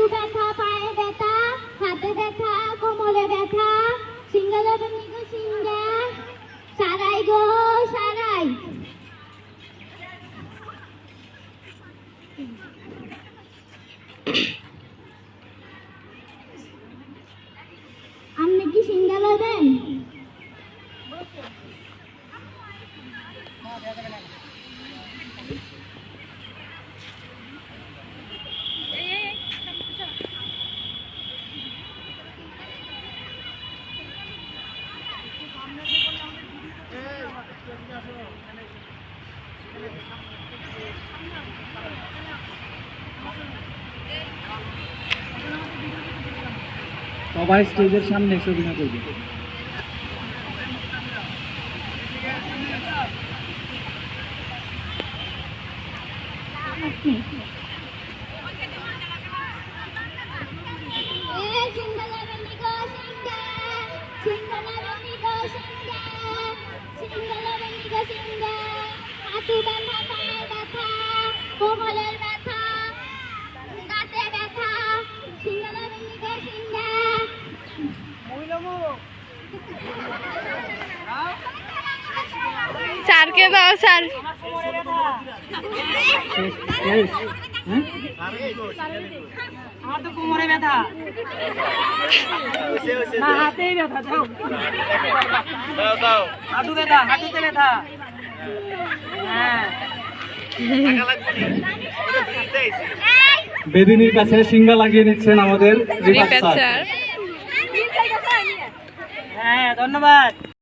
হাঁটু ব্যথা, পায়ে ব্যথা, হাতে ব্যথা, কোমরে ব্যথা সিঙ্গেলে বেনি গো সিঙ্গা। সারাই গো, সারাই। আপনি কি সিঙ্গা লবেন? সবাই স্টেজের সামনে এসে অভিনয় করবে। এ হাঁটু ব্যথা পায়ে ব্যথা স্যারকে দাও স্যার। হ্যাঁ আমার তো কোমরে ব্যথা। না হাতেই ব্যথা দাও। হাঁটু ব্যথা হাঁটুতে ব্যথা। বেদিনীর কাছে সিঙ্গা লাগিয়ে নিচ্ছেন আমাদের হ্যাঁ ধন্যবাদ।